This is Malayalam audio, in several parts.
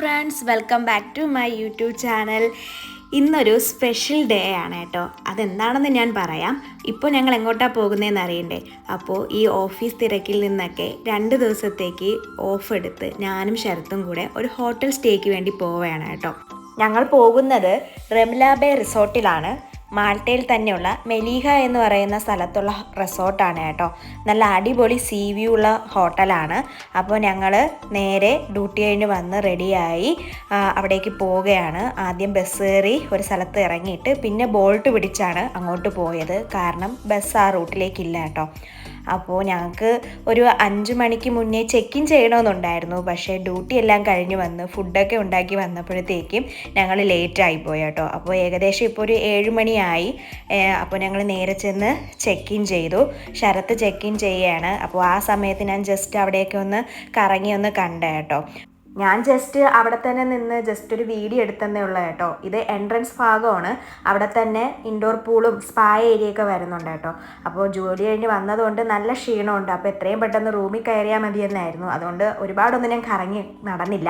Friends welcome back to my YouTube channel ഇന്നൊരു സ്പെഷ്യൽ ഡേ ആണ് കേട്ടോ. അതെന്താണെന്ന് ഞാൻ പറയാം. ഇപ്പോൾ ഞങ്ങൾ എങ്ങോട്ടാണ് പോകുന്നതെന്ന് അറിയണ്ടേ? അപ്പോൾ ഈ ഓഫീസ് തിരക്കിൽ നിന്നൊക്കെ രണ്ട് ദിവസത്തേക്ക് ഓഫ് എടുത്ത് ഞാനും ശരത്തും കൂടെ ഒരു ഹോട്ടൽ സ്റ്റേക്ക് വേണ്ടി പോവുകയാണ് കേട്ടോ. ഞങ്ങൾ പോകുന്നത് റെംലാബേ റിസോർട്ടിലാണ് മാൾട്ടയിൽ തന്നെയുള്ള മെലീഹ എന്ന് പറയുന്ന സ്ഥലത്തുള്ള റിസോർട്ടാണ് കേട്ടോ. നല്ല അടിപൊളി സീ വ്യൂ ഉള്ള ഹോട്ടലാണ്. അപ്പോൾ ഞങ്ങൾ നേരെ ഡ്യൂട്ടി കഴിഞ്ഞ് വന്ന് റെഡിയായി അവിടേക്ക് പോവുകയാണ്. ആദ്യം ബസ് കയറി ഒരു സ്ഥലത്ത് ഇറങ്ങിയിട്ട് പിന്നെ ബോൾട്ട് പിടിച്ചാണ് അങ്ങോട്ട് പോയത്. കാരണം ബസ് ആ റൂട്ടിലേക്കില്ല കേട്ടോ. അപ്പോൾ ഞങ്ങൾക്ക് ഒരു അഞ്ച് മണിക്ക് മുന്നേ ചെക്ക് ഇൻ ചെയ്യണമെന്നുണ്ടായിരുന്നു പക്ഷേ ഡ്യൂട്ടി എല്ലാം കഴിഞ്ഞ് വന്ന് ഫുഡൊക്കെ ഉണ്ടാക്കി വന്നപ്പോഴത്തേക്കും ഞങ്ങൾ ലേറ്റ് ആയിപ്പോയി കേട്ടോ. അപ്പോൾ ഏകദേശം ഇപ്പോൾ ഒരു ഏഴ് മണിയായി. അപ്പോൾ ഞങ്ങൾ നേരെ ചെന്ന് ചെക്ക് ഇൻ ചെയ്തു. ശരത്ത് ചെക്ക് ഇൻ ചെയ്യുകയാണ് അപ്പോൾ ആ സമയത്ത് ഞാൻ ജസ്റ്റ് അവിടെയൊക്കെ ഒന്ന് കറങ്ങി ഒന്ന് കണ്ട കേട്ടോ. ഞാൻ ജസ്റ്റ് അവിടെ തന്നെ നിന്ന് ജസ്റ്റ് ഒരു വീഡിയോ എടുത്തന്നേ ഉള്ളൂ കേട്ടോ. ഇത് എൻട്രൻസ് ഭാഗമാണ്. അവിടെ തന്നെ ഇൻഡോർ പൂളും സ്പാ ഏരിയയൊക്കെ വരുന്നുണ്ട് കേട്ടോ. അപ്പോൾ ജോലി കഴിഞ്ഞ് വന്നതുകൊണ്ട് നല്ല ക്ഷീണമുണ്ട്. അപ്പോൾ എത്രയും പെട്ടെന്ന് റൂമിൽ കയറിയാൽ മതിയെന്നായിരുന്നു അതുകൊണ്ട് ഒരുപാടൊന്നും ഞാൻ കറങ്ങി നടന്നില്ല.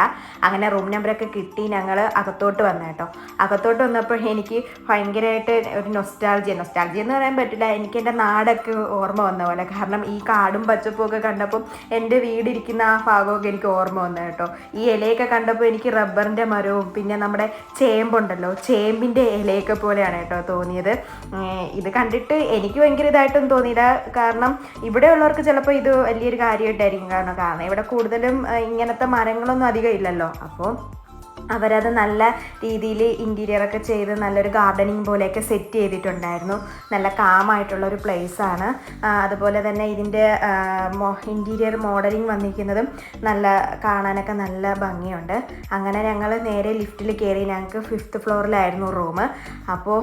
അങ്ങനെ റൂം നമ്പറൊക്കെ കിട്ടി ഞങ്ങൾ അകത്തോട്ട് വന്നു കേട്ടോ. അകത്തോട്ട് വന്നപ്പോൾ എനിക്ക് ഭയങ്കരമായിട്ട് ഒരു നൊസ്റ്റാൾജിയ നൊസ്റ്റാൾജിയ എന്ന് പറയാൻ പറ്റില്ല. എനിക്ക് എന്റെ നാടൊക്കെ ഓർമ്മ വന്ന പോലെ. കാരണം ഈ കാടും പച്ചപ്പും ഒക്കെ കണ്ടപ്പോൾ എന്റെ വീടിരിക്കുന്ന ആ ഭാഗമൊക്കെ എനിക്ക് ഓർമ്മ വന്നു കേട്ടോ. ഇലയൊക്കെ കണ്ടപ്പോൾ എനിക്ക് റബ്ബറിന്റെ മരവും പിന്നെ നമ്മുടെ ചേമ്പുണ്ടല്ലോ ചേമ്പിന്റെ ഇലയൊക്കെ പോലെയാണ് കേട്ടോ തോന്നിയത്. ഇത് കണ്ടിട്ട് എനിക്ക് ഭയങ്കര ഇതായിട്ടൊന്നും തോന്നിയില്ല. കാരണം ഇവിടെ ഉള്ളവർക്ക് ചിലപ്പോൾ ഇത് വലിയൊരു കാര്യമായിട്ടായിരിക്കും കാരണം കാരണം ഇവിടെ കൂടുതലും ഇങ്ങനത്തെ മരങ്ങളൊന്നും അധികം ഇല്ലല്ലോ. അപ്പോൾ അവരത് നല്ല രീതിയിൽ ഇന്റീരിയറൊക്കെ ചെയ്ത് നല്ലൊരു ഗാർഡനിങ് പോലെയൊക്കെ സെറ്റ് ചെയ്തിട്ടുണ്ടായിരുന്നു. നല്ല കാമായിട്ടുള്ള ഒരു പ്ലേസാണ് അതുപോലെ തന്നെ ഇതിന്റെ ഇന്റീരിയർ മോഡലിംഗ് വന്നിരിക്കുന്നതും നല്ല കാണാനൊക്കെ നല്ല ഭംഗിയുണ്ട്. അങ്ങനെ ഞങ്ങൾ നേരെ ലിഫ്റ്റിൽ കയറി ഞങ്ങൾക്ക് ഫിഫ്ത്ത് ഫ്ലോറിലായിരുന്നു റൂം അപ്പോൾ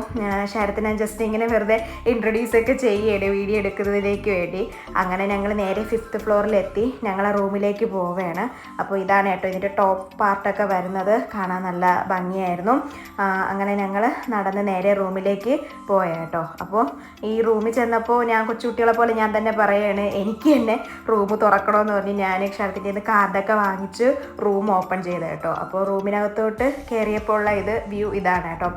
ശരത്തിനെ ജസ്റ്റ് ഇങ്ങനെ വെറുതെ ഇൻട്രൊഡ്യൂസ് ഒക്കെ ചെയ്യേ വീഡിയോ എടുക്കുന്നതിലേക്ക് വേണ്ടി. അങ്ങനെ ഞങ്ങൾ നേരെ ഫിഫ്ത്ത് ഫ്ലോറിലെത്തി ഞങ്ങളെ റൂമിലേക്ക് പോവുകയാണ് അപ്പോൾ ഇതാണ് കേട്ടോ ഇതിന്റെ ടോപ്പ് പാർട്ടൊക്കെ വരുന്നത്. കാണാൻ നല്ല ഭംഗിയായിരുന്നു. അങ്ങനെ ഞങ്ങൾ നടന്ന് നേരെ റൂമിലേക്ക് പോയ കേട്ടോ അപ്പോൾ ഈ റൂമിൽ ചെന്നപ്പോൾ ഞാൻ കൊച്ചുകുട്ടികളെ പോലെ ഞാൻ തന്നെ പറയുകയാണ് എനിക്ക് തന്നെ റൂം തുറക്കണമെന്ന് പറഞ്ഞ് ഞാൻ ക്ഷണത്തിന്റെ നിന്ന് കാർഡൊക്കെ വാങ്ങിച്ച് റൂം ഓപ്പൺ ചെയ്ത് കേട്ടോ അപ്പോൾ റൂമിനകത്തോട്ട് കയറിയപ്പോൾ ഉള്ള ഇത് വ്യൂ ഇതാണ് കേട്ടോ.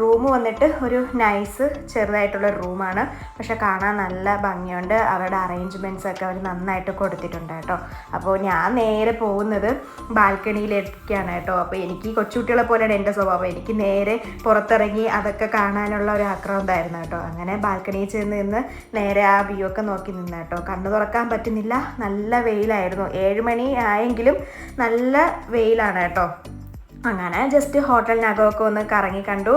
റൂം വന്നിട്ട് ഒരു നൈസ് ചെറുതായിട്ടുള്ള റൂമാണ്. പക്ഷെ കാണാൻ നല്ല ഭംഗിയുണ്ട്. അവരുടെ അറേഞ്ച്മെന്റ്സ് ഒക്കെ അവർ നന്നായിട്ട് കൊടുത്തിട്ടുണ്ട് കേട്ടോ. അപ്പോൾ ഞാൻ നേരെ പോകുന്നത് ബാൽക്കണിയിലേക്കാണ് കേട്ടോ. അപ്പോൾ എനിക്ക് കൊച്ചുകുട്ടികളെ പോലെയാണ് എന്റെ സ്വഭാവം. എനിക്ക് നേരെ പുറത്തിറങ്ങി അതൊക്കെ കാണാനുള്ള ഒരു ആഗ്രഹം ഉണ്ടായിരുന്നു കേട്ടോ. അങ്ങനെ ബാൽക്കണിയിൽ ചെന്ന് നിന്ന് നേരെ ആ വ്യൂ ഒക്കെ നോക്കി നിന്ന് കേട്ടോ. കണ്ണു തുറക്കാൻ പറ്റുന്നില്ല. നല്ല വെയിലായിരുന്നു. ഏഴ് മണി ആയെങ്കിലും നല്ല വെയിലാണ് കേട്ടോ. അങ്ങനെ ജസ്റ്റ് ഹോട്ടലിനകമൊക്കെ ഒന്ന് കറങ്ങി കണ്ടു.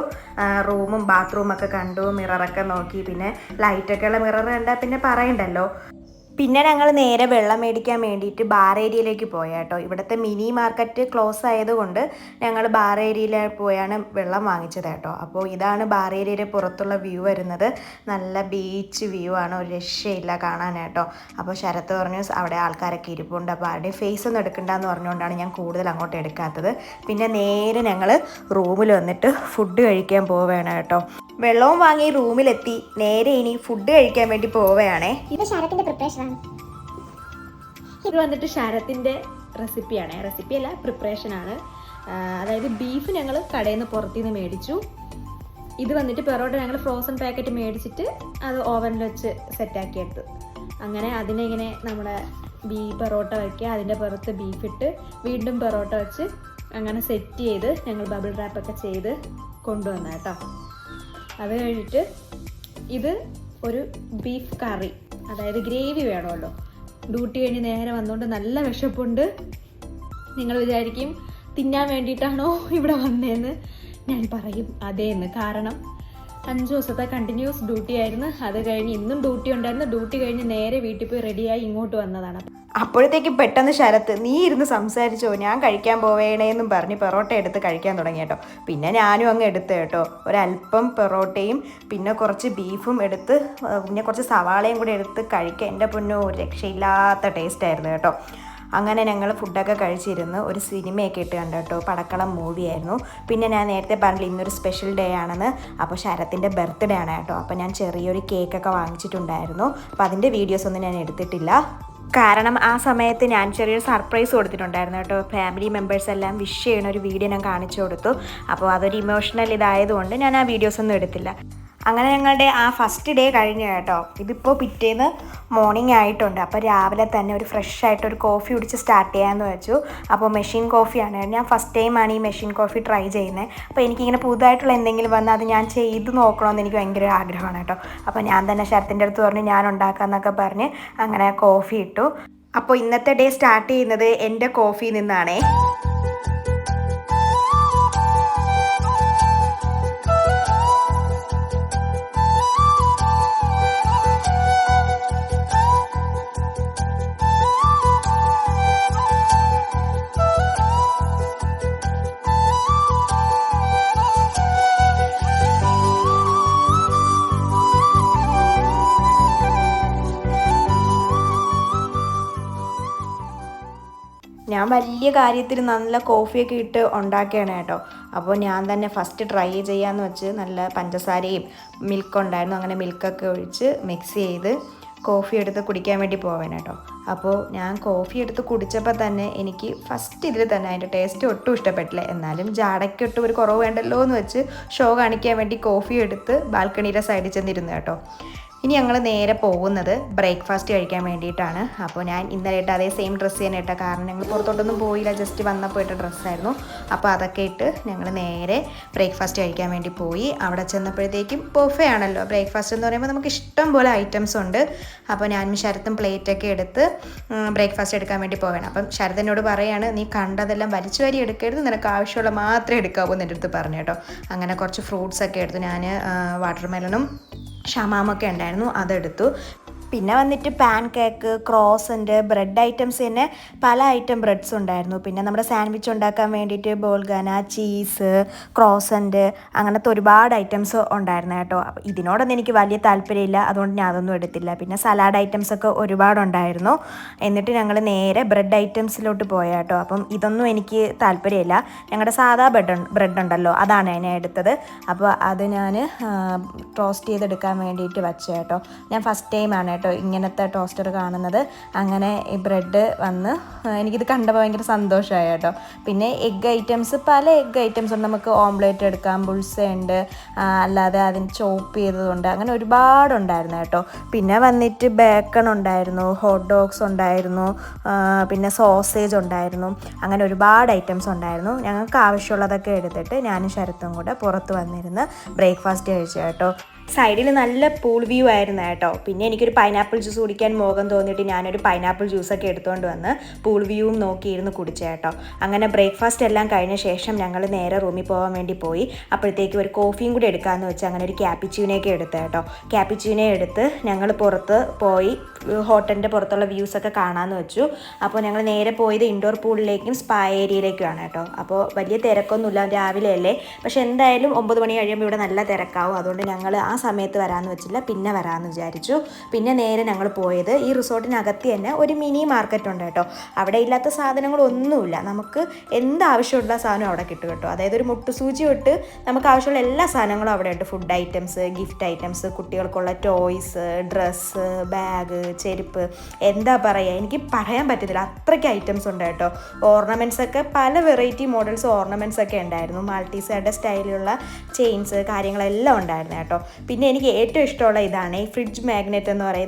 റൂമും ബാത്റൂമൊക്കെ കണ്ടു. മിററൊക്കെ നോക്കി. പിന്നെ ലൈറ്റൊക്കെ ഉള്ള മിറർ കണ്ടാൽ പിന്നെ പറയണ്ടല്ലോ. പിന്നെ ഞങ്ങൾ നേരെ വെള്ളം മേടിക്കാൻ വേണ്ടിയിട്ട് ബാർ ഏരിയയിലേക്ക് പോയ കേട്ടോ ഇവിടുത്തെ മിനി മാർക്കറ്റ് ക്ലോസ് ആയതുകൊണ്ട് ഞങ്ങൾ ബാർ ഏരിയയിൽ പോയാണ് വെള്ളം വാങ്ങിച്ചത് കേട്ടോ. അപ്പോൾ ഇതാണ് ബാർ ഏരിയയുടെ പുറത്തുള്ള വ്യൂ വരുന്നത്. നല്ല ബീച്ച് വ്യൂ ആണ്. ഒരു രക്ഷയില്ല കാണാൻ കേട്ടോ അപ്പോൾ ശരത്ത് പറഞ്ഞു അവിടെ ആൾക്കാരൊക്കെ ഇരിപ്പുണ്ട്. അപ്പോൾ ആരുടെയും ഫേസ് ഒന്നും എടുക്കണ്ടെന്ന് പറഞ്ഞുകൊണ്ടാണ് ഞാൻ കൂടുതൽ അങ്ങോട്ട് എടുക്കാത്തത്. പിന്നെ നേരെ ഞങ്ങൾ റൂമിൽ വന്നിട്ട് ഫുഡ് കഴിക്കാൻ പോവുകയാണ് കേട്ടോ. വെള്ളവും വാങ്ങി റൂമിലെത്തി. നേരെ ഇനി ഫുഡ് കഴിക്കാൻ വേണ്ടി പോവുകയാണേ ഇത് ശരത്തിന്റെ പ്രിപ്പറേഷൻ ഇത് വന്നിട്ട് ശരത്തിന്റെ റെസിപ്പിയാണ്. റെസിപ്പി അല്ല പ്രിപ്പറേഷൻ ആണ് അതായത് ബീഫ് ഞങ്ങൾ കടയിൽ നിന്ന് പുറത്തു നിന്ന് മേടിച്ചു. ഇത് വന്നിട്ട് പെറോട്ട ഞങ്ങൾ ഫ്രോസൺ പാക്കറ്റ് മേടിച്ചിട്ട് അത് ഓവനിൽ വെച്ച് സെറ്റാക്കി എടുത്തു. അങ്ങനെ അതിനെ ഇങ്ങനെ നമ്മുടെ ബീ പെറോട്ട വയ്ക്കുക അതിന്റെ പുറത്ത് ബീഫ് ഇട്ട് വീണ്ടും പെറോട്ട വെച്ച് അങ്ങനെ സെറ്റ് ചെയ്ത് ഞങ്ങൾ ബബിൾ റാപ്പൊക്കെ ചെയ്ത് കൊണ്ടുവന്ന കേട്ടോ അത് കഴിഞ്ഞിട്ട് ഇത് ഒരു ബീഫ് കറി അതായത് ഗ്രേവി വേണമല്ലോ. ഡ്യൂട്ടി കഴിഞ്ഞ് നേരെ വന്നുകൊണ്ട് നല്ല വിശപ്പുണ്ട്. നിങ്ങൾ വിചാരിക്കും തിന്നാൻ വേണ്ടിയിട്ടാണോ ഇവിടെ വന്നതെന്ന് ഞാൻ പറയും അതേന്ന് കാരണം അഞ്ച് ദിവസത്തെ കണ്ടിന്യൂസ് ഡ്യൂട്ടി ആയിരുന്നു. അത് കഴിഞ്ഞ് ഇന്നും ഡ്യൂട്ടി ഉണ്ടായിരുന്നു. ഡ്യൂട്ടി കഴിഞ്ഞ് നേരെ വീട്ടിൽ പോയി റെഡിയായി ഇങ്ങോട്ട് വന്നതാണ്. അപ്പോഴത്തേക്ക് പെട്ടെന്ന് ശരത്ത് നീ ഇരുന്ന് സംസാരിച്ചോ ഞാൻ കഴിക്കാൻ പോവേണേന്നും പറഞ്ഞ് പെറോട്ട എടുത്ത് കഴിക്കാൻ തുടങ്ങി കേട്ടോ. പിന്നെ ഞാനും അങ്ങ് എടുത്ത് കേട്ടോ. ഒരല്പം പെറോട്ടയും പിന്നെ കുറച്ച് ബീഫും എടുത്ത് പിന്നെ കുറച്ച് സവാളയും കൂടി എടുത്ത് കഴിക്കാൻ. എന്റെ പൊന്നോ ഒരു രക്ഷയില്ലാത്ത ടേസ്റ്റ് ആയിരുന്നു കേട്ടോ. അങ്ങനെ ഞങ്ങൾ ഫുഡൊക്കെ കഴിച്ചിരുന്നു. ഒരു സിനിമയൊക്കെ ഇട്ട് കണ്ടു കേട്ടോ. പടക്കളം മൂവിയായിരുന്നു പിന്നെ ഞാൻ നേരത്തെ പറഞ്ഞില്ല ഇന്നൊരു സ്പെഷ്യൽ ഡേ ആണെന്ന്. അപ്പോൾ ശരത്തിന്റെ ബർത്ത്ഡേ ആണ് കേട്ടോ. അപ്പോൾ ഞാൻ ചെറിയൊരു കേക്കൊക്കെ വാങ്ങിച്ചിട്ടുണ്ടായിരുന്നു. അപ്പോൾ അതിന്റെ വീഡിയോസ് ഒന്നും ഞാൻ എടുത്തിട്ടില്ല. കാരണം ആ സമയത്ത് ഞാൻ ചെറിയൊരു സർപ്രൈസ് കൊടുത്തിട്ടുണ്ടായിരുന്നു കേട്ടോ. ഫാമിലി മെമ്പേഴ്സ് എല്ലാം വിഷ് ചെയ്യണ ഒരു വീഡിയോ ഞാൻ കാണിച്ചു കൊടുത്തു. അപ്പോൾ അതൊരു ഇമോഷണൽ ഇതായതുകൊണ്ട് ഞാൻ ആ വീഡിയോസ് ഒന്നും എടുത്തില്ല. അങ്ങനെ ഞങ്ങളുടെ ആ ഫസ്റ്റ് ഡേ കഴിഞ്ഞു കേട്ടോ. ഇതിപ്പോൾ പിറ്റേന്ന് മോർണിംഗ് ആയിട്ടുണ്ട്. അപ്പോൾ രാവിലെ തന്നെ ഒരു ഫ്രഷ് ആയിട്ട് ഒരു കോഫി കുടിച്ച് സ്റ്റാർട്ട് ചെയ്യാമെന്ന് വെച്ചു. അപ്പോൾ മെഷീൻ കോഫിയാണ് ഞാൻ ഫസ്റ്റ് ടൈമാണ് ഈ മെഷീൻ കോഫി ട്രൈ ചെയ്യുന്നത് അപ്പോൾ എനിക്കിങ്ങനെ പുതുതായിട്ടുള്ള എന്തെങ്കിലും വന്നാൽ അത് ഞാൻ ചെയ്ത് നോക്കണമെന്ന് എനിക്ക് ഭയങ്കര ആഗ്രഹമാണ് കേട്ടോ. അപ്പോൾ ഞാൻ തന്നെ ശരത്തിന്റെ അടുത്ത് പറഞ്ഞ് ഞാൻ ഉണ്ടാക്കാമെന്നൊക്കെ പറഞ്ഞ് അങ്ങനെ കോഫി ഇട്ടു. അപ്പോൾ ഇന്നത്തെ ഡേ സ്റ്റാർട്ട് ചെയ്യുന്നത് എന്റെ കോഫിയിൽ നിന്നാണേ. ഞാൻ വലിയ കാര്യത്തിൽ നല്ല കോഫിയൊക്കെ ഇട്ട് ഉണ്ടാക്കിയാണ് കേട്ടോ. അപ്പോൾ ഞാൻ തന്നെ ഫസ്റ്റ് ട്രൈ ചെയ്യാമെന്ന് വെച്ച് നല്ല പഞ്ചസാരയും മിൽക്ക് ഉണ്ടായിരുന്നു. അങ്ങനെ മിൽക്കൊക്കെ ഒഴിച്ച് മിക്സ് ചെയ്ത് കോഫി എടുത്ത് കുടിക്കാൻ വേണ്ടി പോവാൻ കേട്ടോ. അപ്പോൾ ഞാൻ കോഫി എടുത്ത് കുടിച്ചപ്പോൾ തന്നെ എനിക്ക് ഫസ്റ്റ് ഇതിൽ തന്നെ അതിന്റെ ടേസ്റ്റ് ഒട്ടും ഇഷ്ടപ്പെട്ടില്ല. എന്നാലും ജാടയ്ക്കൊട്ടും ഒരു കുറവ് വേണ്ടല്ലോ എന്ന് വെച്ച് ഷോ കാണിക്കാൻ വേണ്ടി കോഫി എടുത്ത് ബാൽക്കണിയുടെ സൈഡിൽ ചെന്നിരുന്നു കേട്ടോ. ഇനി ഞങ്ങൾ നേരെ പോകുന്നത് ബ്രേക്ക്ഫാസ്റ്റ് കഴിക്കാൻ വേണ്ടിയിട്ടാണ്. അപ്പോൾ ഞാൻ ഇന്നലെ ഇട്ട അതേ സെയിം ഡ്രസ്സ് തന്നെ ഇട്ട കാരണം ഞങ്ങൾ പുറത്തോട്ടൊന്നും പോയില്ല ജസ്റ്റ് വന്നപ്പോൾ ഇട്ട ഡ്രസ്സായിരുന്നു അപ്പോൾ അതൊക്കെ ഇട്ട് ഞങ്ങൾ നേരെ ബ്രേക്ക്ഫാസ്റ്റ് കഴിക്കാൻ വേണ്ടി പോയി. അവിടെ ചെന്നപ്പോഴത്തേക്കും ബൊഫേ ആണല്ലോ. ബ്രേക്ക്ഫാസ്റ്റ് എന്ന് പറയുമ്പോൾ നമുക്ക് ഇഷ്ടം പോലെ ഐറ്റംസ് ഉണ്ട്. അപ്പോൾ ഞാനും ശരത്തും പ്ലേറ്റൊക്കെ എടുത്ത് ബ്രേക്ക്ഫാസ്റ്റ് എടുക്കാൻ വേണ്ടി പോവുകയാണ് അപ്പം ശരതനോട് പറയാണ് നീ കണ്ടതെല്ലാം വലിച്ചു വരി എടുക്കരുത്. നിനക്ക് ആവശ്യമുള്ള മാത്രമേ എടുക്കാവൂ എന്റെ അടുത്ത് പറഞ്ഞു കേട്ടോ. അങ്ങനെ കുറച്ച് ഫ്രൂട്ട്സ് ഒക്കെ എടുത്തു ഞാൻ വാട്ടർ മെലണും ഷമാമൊക്കെ ഉണ്ടായിരുന്നു അതെടുത്തു. പിന്നെ വന്നിട്ട് pancake croissant bread items തന്നെ പല ഐറ്റം ബ്രെഡ്സ് ഉണ്ടായിരുന്നു. പിന്നെ നമ്മുടെ സാൻഡ്വിച്ച് ഉണ്ടാക്കാൻ വേണ്ടിയിട്ട് ബോൾഗാന ചീസ് ക്രോസന്റ് അങ്ങനത്തെ ഒരുപാട് ഐറ്റംസ് ഉണ്ടായിരുന്നു കേട്ടോ. അപ്പോൾ ഇതിനോടൊന്നും എനിക്ക് വലിയ താല്പര്യമില്ല. അതുകൊണ്ട് ഞാൻ അതൊന്നും എടുത്തില്ല. പിന്നെ സലാഡ് ഐറ്റംസ് ഒക്കെ ഒരുപാട് ഉണ്ടായിരുന്നു. എന്നിട്ട് ഞങ്ങൾ നേരെ ബ്രെഡ് ഐറ്റംസിലോട്ട് പോയ കേട്ടോ. അപ്പം ഇതൊന്നും എനിക്ക് താല്പര്യമില്ല. ഞങ്ങളുടെ സാധാ ബ്രെഡ് ബ്രെഡ് ഉണ്ടല്ലോ അതാണ് ഞാൻ എടുത്തത്. അപ്പോൾ അത് ഞാൻ ടോസ്റ്റ് ചെയ്തെടുക്കാൻ വേണ്ടിയിട്ട് വച്ചു കേട്ടോ. ഞാൻ ഫസ്റ്റ് ടൈമാണ് കേട്ടോ ഇങ്ങനത്തെ ടോസ്റ്റർ കാണുന്നത്. അങ്ങനെ ഈ ബ്രെഡ് വന്ന് എനിക്കിത് കണ്ടപ്പോൾ ഭയങ്കര സന്തോഷമായി കേട്ടോ. പിന്നെ എഗ്ഗ് ഐറ്റംസ് പല എഗ്ഗ് ഐറ്റംസ് ഉണ്ട്. നമുക്ക് ഓംലേറ്റ് എടുക്കാം ബുൾസ ഉണ്ട് അല്ലാതെ അതിന് ചോപ്പ് ചെയ്തതുണ്ട്. അങ്ങനെ ഒരുപാടുണ്ടായിരുന്നു കേട്ടോ. പിന്നെ വന്നിട്ട് ബേക്കൺ ഉണ്ടായിരുന്നു ഹോട്ട് ഡോഗ്സ് ഉണ്ടായിരുന്നു പിന്നെ സോസേജ് ഉണ്ടായിരുന്നു. അങ്ങനെ ഒരുപാട് ഐറ്റംസ് ഉണ്ടായിരുന്നു. ഞങ്ങൾക്ക് ആവശ്യമുള്ളതൊക്കെ എടുത്തിട്ട് ഞാനും ശരത്തും കൂടെ പുറത്ത് വന്നിരുന്ന് ബ്രേക്ക്ഫാസ്റ്റ് കഴിച്ചു കേട്ടോ. സൈഡിൽ നല്ല പൂൾ വ്യൂ ആയിരുന്നു കേട്ടോ. പിന്നെ എനിക്കൊരു പൈനാപ്പിൾ ജ്യൂസ് കുടിക്കാൻ മോഹം തോന്നിയിട്ട് ഞാനൊരു പൈനാപ്പിൾ ജ്യൂസൊക്കെ എടുത്തുകൊണ്ട് വന്ന് പൂൾ വ്യൂവും നോക്കിയിരുന്ന് കുടിച്ചേട്ടോ അങ്ങനെ ബ്രേക്ക്ഫാസ്റ്റ് എല്ലാം കഴിഞ്ഞ ശേഷം ഞങ്ങൾ നേരെ റൂമിൽ പോകാൻ വേണ്ടി പോയി. അപ്പോഴത്തേക്ക് ഒരു കോഫിയും കൂടി എടുക്കാമെന്ന് വെച്ച് അങ്ങനെ ഒരു ക്യാപ്പിച്ചൂനെയൊക്കെ എടുത്ത് കേട്ടോ. ക്യാപ്പിച്ചൂനെ എടുത്ത് ഞങ്ങൾ പുറത്ത് പോയി ഹോട്ടലിന്റെ പുറത്തുള്ള വ്യൂസൊക്കെ കാണാമെന്ന് വെച്ചു. അപ്പോൾ ഞങ്ങൾ നേരെ പോയത് ഇൻഡോർ പൂളിലേക്കും സ്പാ ഏരിയയിലേക്കുമാണ് കേട്ടോ. അപ്പോൾ വലിയ തിരക്കൊന്നുമില്ല രാവിലെ അല്ലേ? പക്ഷെ എന്തായാലും ഒമ്പത് മണി കഴിയുമ്പോൾ ഇവിടെ നല്ല തിരക്കാവും. അതുകൊണ്ട് ഞങ്ങൾ ആ സമയത്ത് വരാമെന്ന് വെച്ചില്ല പിന്നെ വരാമെന്ന് വിചാരിച്ചു. പിന്നെ നേരെ ഞങ്ങൾ പോയത്. ഈ റിസോർട്ടിനകത്ത് തന്നെ ഒരു മിനി മാർക്കറ്റ് ഉണ്ട് കേട്ടോ. അവിടെ ഇല്ലാത്ത സാധനങ്ങളൊന്നുമില്ല. നമുക്ക് എന്ത് ആവശ്യമുള്ള സാധനം അവിടെ കിട്ടും കേട്ടോ. അതായത് ഒരു മുട്ടുസൂചി തൊട്ട് നമുക്ക് ആവശ്യമുള്ള എല്ലാ സാധനങ്ങളും അവിടെ ഉണ്ട്. ഫുഡ് ഐറ്റംസ് ഗിഫ്റ്റ് ഐറ്റംസ് കുട്ടികൾക്കുള്ള ടോയ്സ് ഡ്രസ്സ് ബാഗ് ചെരുപ്പ് എന്താ പറയുക എനിക്ക് പറയാൻ പറ്റത്തില്ല. അത്രയ്ക്ക് ഐറ്റംസ് ഉണ്ട് കേട്ടോ. ഓർണമെന്റ്സ് ഒക്കെ പല വെറൈറ്റി മോഡൽസ് ഓർണമെന്റ്സ് ഒക്കെ ഉണ്ടായിരുന്നു. മാൾട്ടീസയുടെ സ്റ്റൈലിലുള്ള ചെയിൻസ് കാര്യങ്ങളെല്ലാം ഉണ്ടായിരുന്നു കേട്ടോ. പിന്നെ എനിക്ക് ഏറ്റവും ഇഷ്ടമുള്ള ഇതാണ് ഈ ഫ്രിഡ്ജ് മാഗ്നറ്റ് എന്ന് പറയുന്നത്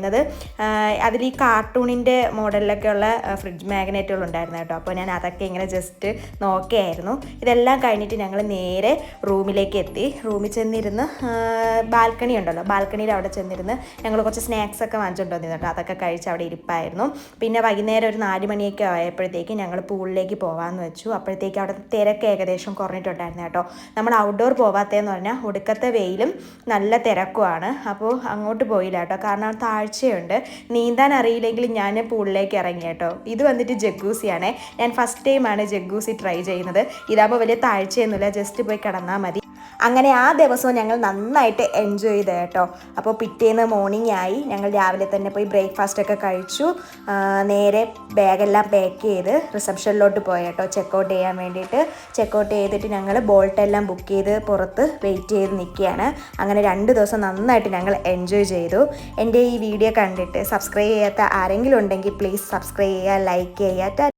അതിൽ ഈ കാർട്ടൂണിന്റെ മോഡലിലൊക്കെ ഉള്ള ഫ്രിഡ്ജ് മാഗ്നറ്റുകൾ ഉണ്ടായിരുന്നു കേട്ടോ. അപ്പോൾ ഞാൻ അതൊക്കെ ഇങ്ങനെ ജസ്റ്റ് നോക്കിയായിരുന്നു. ഇതെല്ലാം കഴിഞ്ഞിട്ട് ഞങ്ങൾ നേരെ റൂമിലേക്ക് എത്തി. റൂമിൽ ചെന്നിരുന്ന് ബാൽക്കണി ഉണ്ടല്ലോ. ബാൽക്കണിയിൽ അവിടെ ചെന്നിരുന്ന് ഞങ്ങൾ കുറച്ച് സ്നാക്സ് ഒക്കെ വാങ്ങിച്ചുകൊണ്ട് വന്നിരുന്നു കേട്ടോ. അതൊക്കെ കഴിച്ച് അവിടെ ഇരിപ്പായിരുന്നു. പിന്നെ വൈകുന്നേരം ഒരു നാല് മണിയൊക്കെ ആയപ്പോഴത്തേക്ക് ഞങ്ങൾ പൂളിലേക്ക് പോകാമെന്ന് വെച്ചു. അപ്പോഴത്തേക്ക് അവിടെ തിരക്ക് ഏകദേശം കുറഞ്ഞിട്ടുണ്ടായിരുന്നു കേട്ടോ. നമ്മൾ ഔട്ട്ഡോർ പോവാത്തതെന്ന് പറഞ്ഞാൽ ഒടുക്കത്തെ വെയിലും നല്ല തിരക്കുമാണ്. അപ്പോൾ അങ്ങോട്ട് പോയില്ല കേട്ടോ. കാരണം താഴ്ചയുണ്ട് നീന്താൻ അറിയില്ലെങ്കിൽ ഞാൻ പൂളിലേക്ക് ഇറങ്ങി കേട്ടോ. ഇത് വന്നിട്ട് ജഗ്ഗൂസിയാണേ. ഞാൻ ഫസ്റ്റ് ടൈമാണ് ജഗ്ഗൂസി ട്രൈ ചെയ്യുന്നത്. ഇതാകുമ്പോൾ വലിയ താഴ്ചയൊന്നുമില്ല. ജസ്റ്റ് പോയി കിടന്നാൽ മതി. അങ്ങനെ ആ ദിവസവും ഞങ്ങൾ നന്നായിട്ട് എൻജോയ് ചെയ്തു കേട്ടോ. അപ്പോൾ പിറ്റേന്ന് മോർണിംഗ് ആയി. ഞങ്ങൾ രാവിലെ തന്നെ പോയി ബ്രേക്ക്ഫാസ്റ്റ് ഒക്കെ കഴിച്ചു. നേരെ ബാഗെല്ലാം പാക്ക് ചെയ്ത് റിസപ്ഷനിലോട്ട് പോയി കേട്ടോ. ചെക്കൗട്ട് ചെയ്യാൻ വേണ്ടിയിട്ട്. ചെക്കൗട്ട് ചെയ്തിട്ട് ഞങ്ങൾ ബോൾട്ടെല്ലാം ബുക്ക് ചെയ്ത് പുറത്ത് വെയിറ്റ് ചെയ്ത് നിൽക്കുകയാണ്. അങ്ങനെ രണ്ട് ദിവസം നന്നായിട്ട് ഞങ്ങൾ എൻജോയ് ചെയ്തു. എന്റെ ഈ വീഡിയോ കണ്ടിട്ട് സബ്സ്ക്രൈബ് ചെയ്യാത്ത ആരെങ്കിലും ഉണ്ടെങ്കിൽ പ്ലീസ് സബ്സ്ക്രൈബ് ചെയ്യുക ലൈക്ക് ചെയ്യുക.